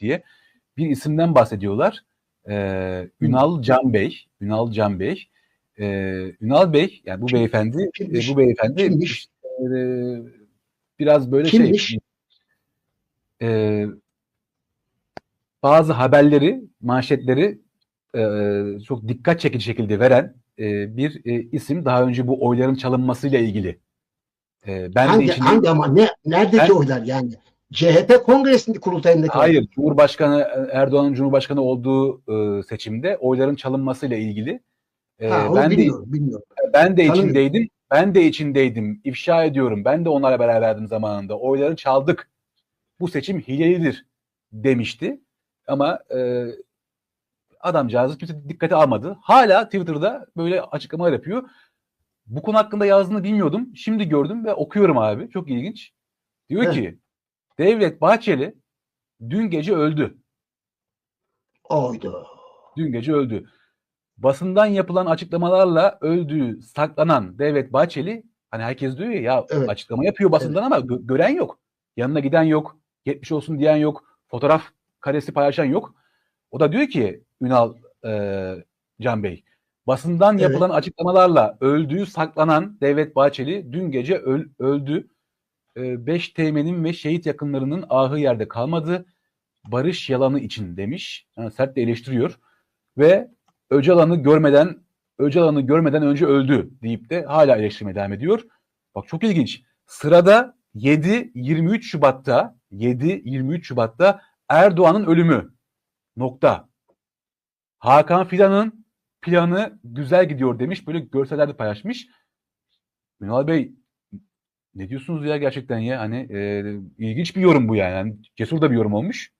diye bir isimden bahsediyorlar. Ee, Ünal Can Bey. Ünal Can Bey. Ee, Ünal Bey yani bu beyefendi Kimmiş? e, bu beyefendi Kimmiş? e, biraz böyle Kimmiş? şey e, bazı haberleri, manşetleri e, çok dikkat çekici şekilde veren e, bir e, isim daha önce bu oyların çalınmasıyla ilgili. E, ben de hangi, içinde hangi ama ne neredeki Ben- oylar yani? CHP kongresinde kurultayındaki hayır Cumhurbaşkanı Erdoğan'ın Cumhurbaşkanı olduğu e, seçimde oyların çalınmasıyla ilgili. E, Ha, ben de bilmiyorum, ben de Tanımıyorum. içindeydim. Ben de içindeydim. İfşa ediyorum. Ben de onlarla beraberdim zamanında. Oyları çaldık. Bu seçim hilelidir demişti. Ama e, adamcağızı kimse dikkate almadı. Hala Twitter'da böyle açıklamalar yapıyor. Bu konu hakkında yazdığını bilmiyordum. Şimdi gördüm ve okuyorum abi. Çok ilginç. Diyor ki Devlet Bahçeli dün gece öldü. Oydu. Dün gece öldü. Basından yapılan açıklamalarla öldüğü saklanan Devlet Bahçeli hani herkes diyor ya, ya Evet. açıklama yapıyor basından ama gö- gören yok. Yanına giden yok. Geçmiş olsun diyen yok. Fotoğraf karesi paylaşan yok. O da diyor ki Ünal e, Can Bey basından Evet. yapılan açıklamalarla öldüğü saklanan Devlet Bahçeli dün gece öl- öldü. 5 teğmenin ve şehit yakınlarının ahı yerde kalmadı. Barış yalanı için demiş. Yani sert de eleştiriyor. Ve Öcalan'ı görmeden Öcalan'ı görmeden önce öldü deyip de hala eleştirmeye devam ediyor. Bak çok ilginç. Sırada 7-23 Şubat'ta 7-23 Şubat'ta Erdoğan'ın ölümü. Nokta. Hakan Fidan'ın planı güzel gidiyor demiş. Böyle görseller de paylaşmış. Ünal Bey ne diyorsunuz ya gerçekten ya? Hani e, ilginç bir yorum bu yani. yani. Cesur da bir yorum olmuş.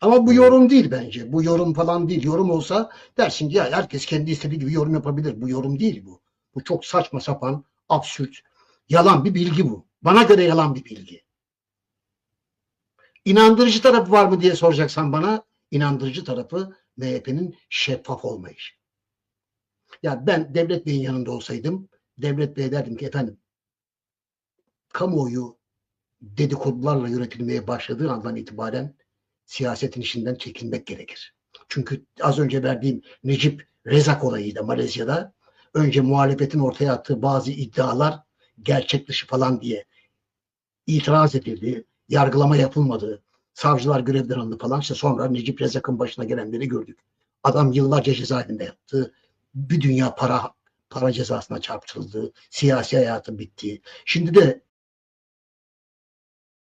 Ama bu yorum değil bence. Bu yorum falan değil. Yorum olsa dersin ki ya herkes kendi istediği gibi yorum yapabilir. Bu yorum değil bu. Bu çok saçma sapan, absürt, yalan bir bilgi bu. Bana göre yalan bir bilgi. İnandırıcı tarafı var mı diye soracaksan bana inandırıcı tarafı MHP'nin şeffaf olmayışı. Ya ben Devlet Bey'in yanında olsaydım Devlet Bey'e derdim ki efendim kamuoyu dedikodularla yönetilmeye başladığı andan itibaren siyasetin işinden çekilmek gerekir. Çünkü az önce verdiğim Necip Rezak olayıyla Malezya'da önce muhalefetin ortaya attığı bazı iddialar gerçek dışı falan diye itiraz edildi, yargılama yapılmadı, savcılar görevden alındı falan. İşte sonra Necip Rezak'ın başına gelenleri gördük. Adam yıllarca cezaevinde yattı. Bir dünya para para cezasına çarptırıldı. Siyasi hayatı bitti. Şimdi de